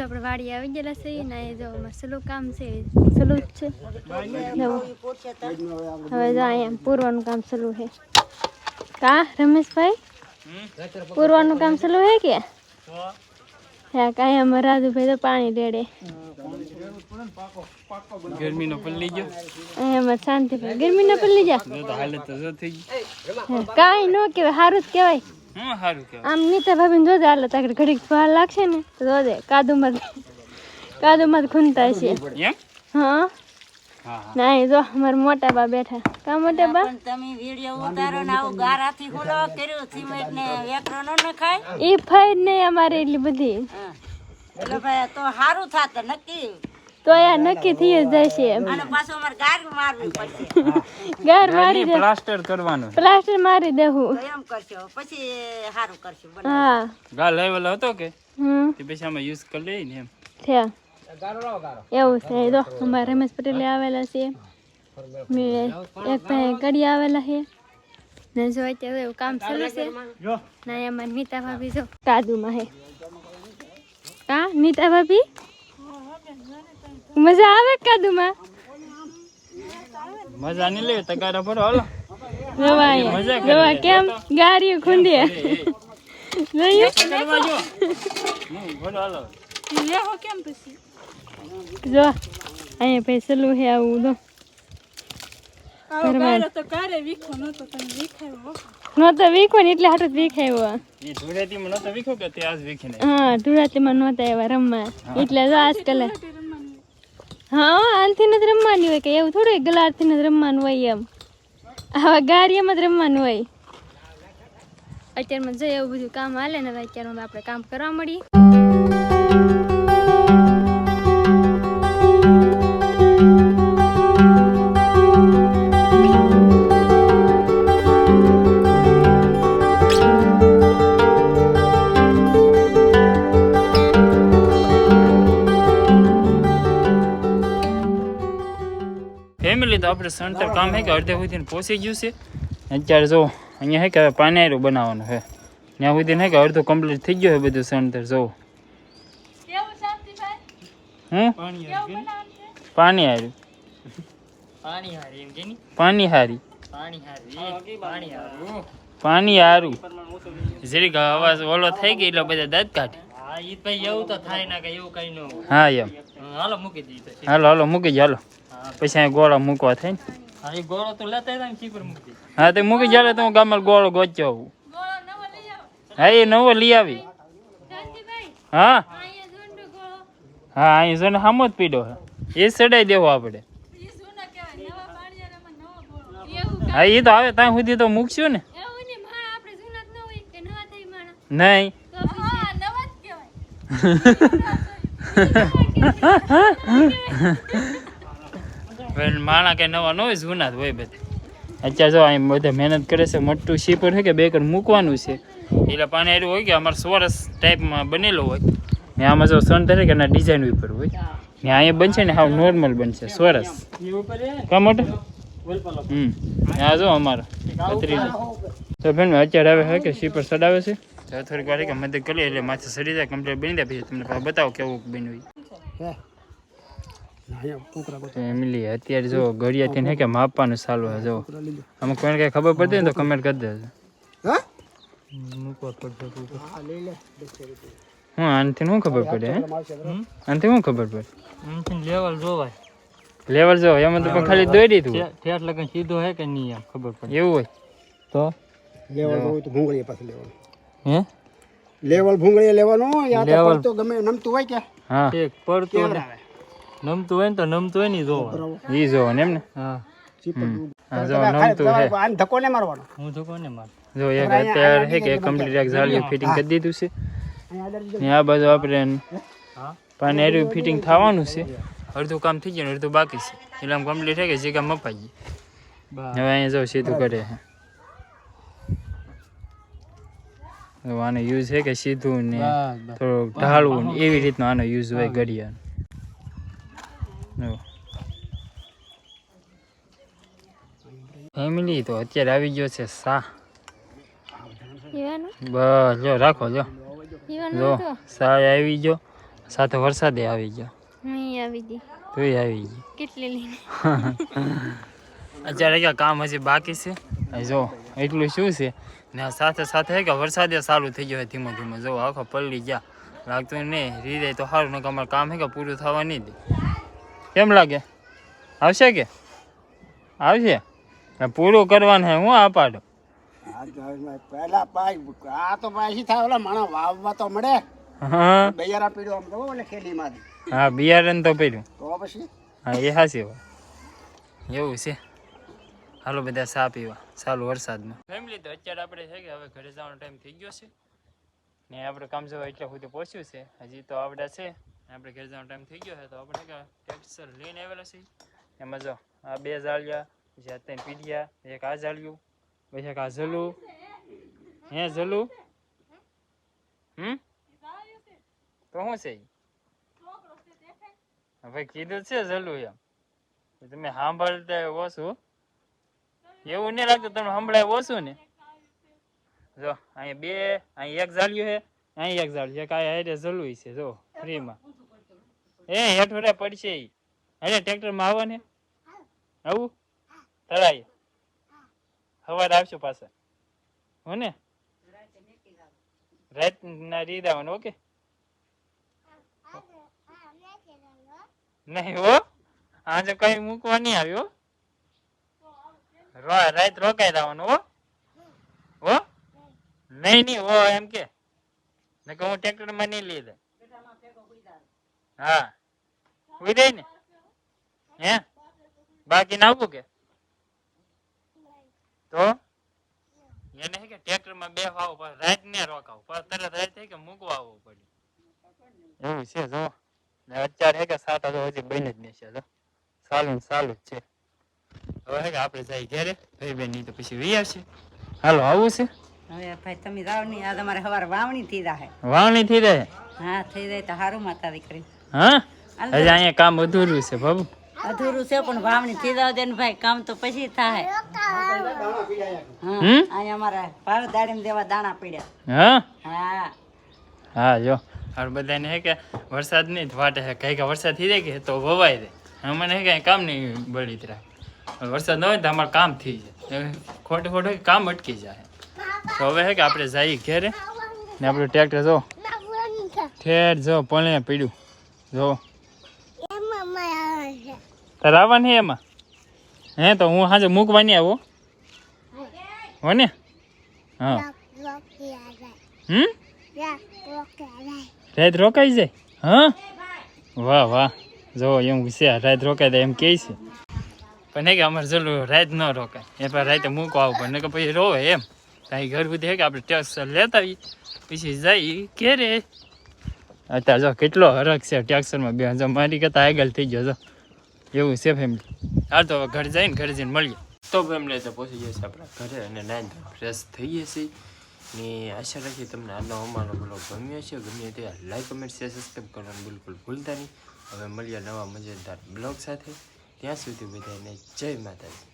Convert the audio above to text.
જો આપણે વાડી આવી ગયેલા છીએ ને એ જો સલું કામ છે સલું જ છે હવે જો અહીંયા પૂરવાનું કામ સલું છે કા રમેશભાઈ પૂરવાનું કામ સલું હે કે હા કાંઈ અમારે રાજુભાઈ તો પાણી રેડે ગરમીનો પલ્લી ગયો અમારે શાંતિ ભાઈ ગરમી ના પડી જા હાલત તો થઈ કાંઈ ન કહેવાય સારું જ કહેવાય હું સારું કે આમ નીતા ભાભીને જોજે હાલ તાકડે ઘડીક વાર લાગશે ને તો જોજે કાદુમાં કાદુમાં ખૂનતા છે એમ? હા. હા હા. ના જો અમાર મોટા બા બેઠા. કા મોટા બા? તમે વિડિયો ઉતારો ને આવું ગારાથી હુલો કર્યો સિમેન્ટ ને વેકરો ન ખાય એ ફાઈ નહીં અમારે એટલી બધી. હા. એટલે ભાઈ તો સારું થાત નક્કી. તો યાર નક્કી થઈ જ જશે અને પાછો અમાર ગાર મારવી પડશે. ગાર મારી દે. પ્લાસ્ટર કરવાનું. પ્લાસ્ટર મારી દેવું એમ કરશો પછી સારું કરશું હા. ગા લેવલ હતો કે? હમ. તે પછી અમે યુઝ કરી લઈ ને એમ. થયા. એવું છે તો જો રમેશ પટેલે આવેલા છે. મેં એક ભાઈ કડી આવેલા છે. ને જો અત્યારે એવું કામ ચાલુ છે. ના એમાં નીતા ભાભી જો. કાદુમાં હે કા નીતા ભાભી? મજા આવે કાદુમાં? મજા નહીં લેવી તગારા ભરો હાલો. જોવા જોવા. કેમ? ગાડીઓ ખૂંડીએ જો હું અહીંયા ભાઈ સલું છે આવું તો નહોતો વીખો ને એટલે હાટું વીખાયો એ ધૂળેટીમાં નતો વીખો કે તે આજ વીખી નહીં હા ધુરાતીમાં નહોતા એવા રમવા. એટલે જો આજકાલ હા આનથી જ રમવાની હોય કે એવું થોડું ગલારથી જ રમવાનું હોય એમ. આવા ગાડીમાં જ રમવાનું હોય. અત્યારમાં જઈ એવું બધું કામ હાલે ને અત્યારમાં આપણે કામ કરવા મળીએ આપણે સણતર કામ હે કે અડધે સુધી પહોંચી ગયું છે. અત્યારે જો અહીંયા હે કે હવે પાનેરું બનાવવાનું છે ત્યાં સુધી હે કે અડધું કમ્પ્લીટ થઈ ગયું છે બધું સણતર જો. હું પાણી હાર્યું પાણી હારી પાણી હારું જરીક અવાજ ઓલો થઈ ગઈ એટલે બધા દાંત કાઢે. હા એમ. હાલો હાલો મૂકી જાલો પછી અહીં ગોળા મૂકવા થઈ ને હા તે મૂકી જાલે તો હું ગામમાં ગોળો ગોચ્યો આવું. હા એ નવો લઈ આવી. હા? હા અહીં છે સામો જ પીડો છે. એ સડાઈ દેવો આપણે. હા એ તો આવે ત્યાં સુધી તો મૂકશું ને. નહીં માણા કે નવા ન હોય જૂના જ હોય બધા. અત્યારે જો અહીં બધા મહેનત કરે છે મોટું શીપર છે કે બે કર મૂકવાનું છે. એટલે પાણી એવું હોય કે અમારે સોરસ ટાઈપમાં બનેલો હોય. ને આમાં જો સન થાય કે એના ડિઝાઇન ઉપર હોય. ને અહીંયા બનશે ને હાવ નોર્મલ બનશે સોરસ કા મોટે? હમ. આ જો અમારા કતરીને. તો બેન અત્યારે આવે છે કે શીપર સડાવે છે? તો થોડીક વાર કે મદદ કરીએ એટલે માથે સડી જાય કમ્પ્લીટ બની જાય પછી તમને બતાવો કેવું બન્યું એમલી અત્યારે જો ઘડિયાથી ને કે માપવાનું ચાલુ છે જો. અમુક કોઈને કઈ ખબર પડતી ને તો કમેન્ટ કરી દેજો. હું? આનથી શું ખબર પડે આનથી શું ખબર પડે? લેવલ જોવાય. લેવલ જો એમાં તો ખાલી દોડી તું ઠેઠ લગન સીધો હે કે નહીં એમ ખબર પડે. એવું હોય. તો? લેવલ હોય તો ભૂંગળીએ પાસે લેવાનું. હે? લેવલ ભૂંગળીએ લેવાનું યા તો પડતો ગમે નમતું હોય કે? હા. એક પડતો ને નમતું હોય ને તો નમતું હોય ને જો ઈ જો ને એમ ને? હા. હા જો નમતું હે. આને ધક્કો ને મારવાનો? હું ધક્કો ને માર. જો એક અત્યારે હે કે કમ્પ્લીટ એક જાળીઓ ફિટિંગ કરી દીધું છે. ને આ બાજુ આપણે પાણી એરું ફિટિંગ થવાનું છે. અડધું કામ થઈ ગયું અડધું બાકી છે. એટલે આમ કમ્પ્લીટ થઈ ગઈ જે કામ મપાઈ ગઈ હવે અહીંયા જાઉં સીધું કરે છે આનો યુઝ છે કે સીધું ને થોડુંક ઢાળવું ને એવી રીતનો આનો યુઝ હોય ઘડિયાળ ફેમિલી તો અત્યારે આવી ગયો છે સા બસ જો રાખો જો જો સા આવી ગયો. સાથે વરસાદે આવી ગયો. તું આવી ગઈ. કેટલી અત્યારે ક્યાં કામ હજી બાકી છે? જો એટલું શું છે? ને સાથે સાથે કે વરસાદે સારું થઈ ગયો ધીમે ધીમે. જો આખો પલળી ગયા. લાગતું નહીં રીદે તો સારું નકર અમારે કામ હે કે પૂરું થવા નહીં દે. કેમ લાગે? આવશે કે? આવશે? પૂરું કરવાનું હે હું આ પાડો. આ તો આ તો પાછી થાય? ઓલા વાવવા તો મળે. હા. બૈયારા પીડ્યો આમ તો ઓલે હા બિયારણ તો પડ્યું. તો પછી? હા એ હાસી વાત. એવું છે. હાલો બધા પીવા. ચાલુ વરસાદમાં. ફેમિલી તો અત્યારે આપણે છે કે હવે ઘરે જવાનો ટાઈમ થઈ ગયો છે. ને આપણે કામ જવા એટલે સુધી પહોંચ્યું છે. હજી તો આવડા છે. આપણે ઘરે જવાનો ટાઈમ થઈ ગયો છે, તો આપણે કે ટેક્સર લઈને આવેલા છે. એમાં જો, આ બે જાળિયા પછી આ ત્રણ પીડિયા એક આ જાળિયું પછી એક આ ઝલું. હે, ઝલું? હમ? તો શું છે ઈ? હવે કીધું છે ઝલું એમ. તો તમે સાંભળતા ઓછું એવું નહીં લાગતું તમને સંભળાય ઓછું ને? જો, અહીંયા બે અહીં એક જાળ્યું છે અહીં એક જાળ્યું એક આ હારે ઝલું છે, જો, ફ્રીમાં. એ હેઠોરે પડશે ઈ. અરે ટ્રેક્ટરમાં આવો ને. આવું? તળાય સવારે આવશો પાછા. હો ને? રાતના રીત આવવાનું, ઓકે? નહીં હો. આજે કઈ મૂકવા નહીં આવ્યો રો- રાત રોકાઈ જવાનું, હો? હો? નહીં નહીં, હો, એમ કે. નકર હું ટ્રેક્ટરમાં નહીં લઈ જાય. હા. જાય ને હે? બાકી ના આવું કે? તો? એને કે ટ્રેક્ટરમાં બે પર રાત ને રોકાવ. પર તરત રાત થઈ કે મૂકવા આવવું પડે. એવું છે જો. ને અત્યારે હે કે સાત તો હજી બની જ નહીં છે તો સાલું સાલું જ છે. હવે હે કે આપણે જઈ ઘેરે ભાઈ બેનની તો પછી વી આવશે. હાલો આવું છે? હવે ભાઈ તમે જાઓ નહીં આ તમારે સવારે વાવણી થઈ જાય વાવણી થઈ રહે હા થઈ જાય તો સારું માતા દીકરી હા? હજી અહીંયા કામ અધૂરું છે બાબુ અધૂરું છે પણ વાવણી થઈ જાવ દે ભાઈ કામ તો પછી થાય. હા હમ? અહીંયા અમારા ભાવ દાડીમ દેવા દાણા પડ્યા. હા? હા. હા જો. હવે બધાને હે કે વરસાદ નહીં જ વાટે છે કઈ કે વરસાદ થઈ જાય કે તો વવાય દે. અમને હે કે કામ નહીં બળી જ રાખે વરસાદ ન હોય તો અમારું કામ થઈ જાય. ખોટું ખોટું કામ અટકી જાય. તો હવે હે કે આપણે જઈએ ઘેરે. ને આપણું ટ્રેક્ટર જો. ઠેર જો પણ પીડ્યું. જો. તારે આવવાનું એમાં? હે, તો હું સાંજે મૂકવાની આવો, હો? ને હા. હમ? રાત રોકાઈ જાય. હા? વાહ વાહ. જો, એમ છે, રાત રોકાઈ જાય એમ કે છે. પણ એ કે અમારે જરૂર રાત ન રોકાય. એ પણ રાતે મૂકો આવું પણ કે પછી રોવે એમ. કાંઈ ઘર હે કે આપણે ટેક્સ લેતા આવીએ. પછી જઈ ઘેરે. અત્યારે જો કેટલો હરખ છે, ટેક્સરમાં બે હજાર મારી કરતા આગળ થઈ ગયો, જો. એવું છે ફેમિલી હાલ તો હવે ઘર જઈને ઘરે જઈને મળીએ. તો ફેમિલી તો પહોંચી જશે આપણા ઘરે અને નાઈન ફ્રેશ થઈ જશે. ને આશા રાખીએ તમને આનો અમારો બ્લોગ ગમ્યો છે ગમ્યો તે લાઈક કમેન્ટ શેર સબસ્ક્રાઈબ કરવાનું બિલકુલ ભૂલતા નહીં. હવે મળીએ નવા મજેદાર બ્લોગ સાથે. ત્યાં સુધી બધાને જય માતાજી.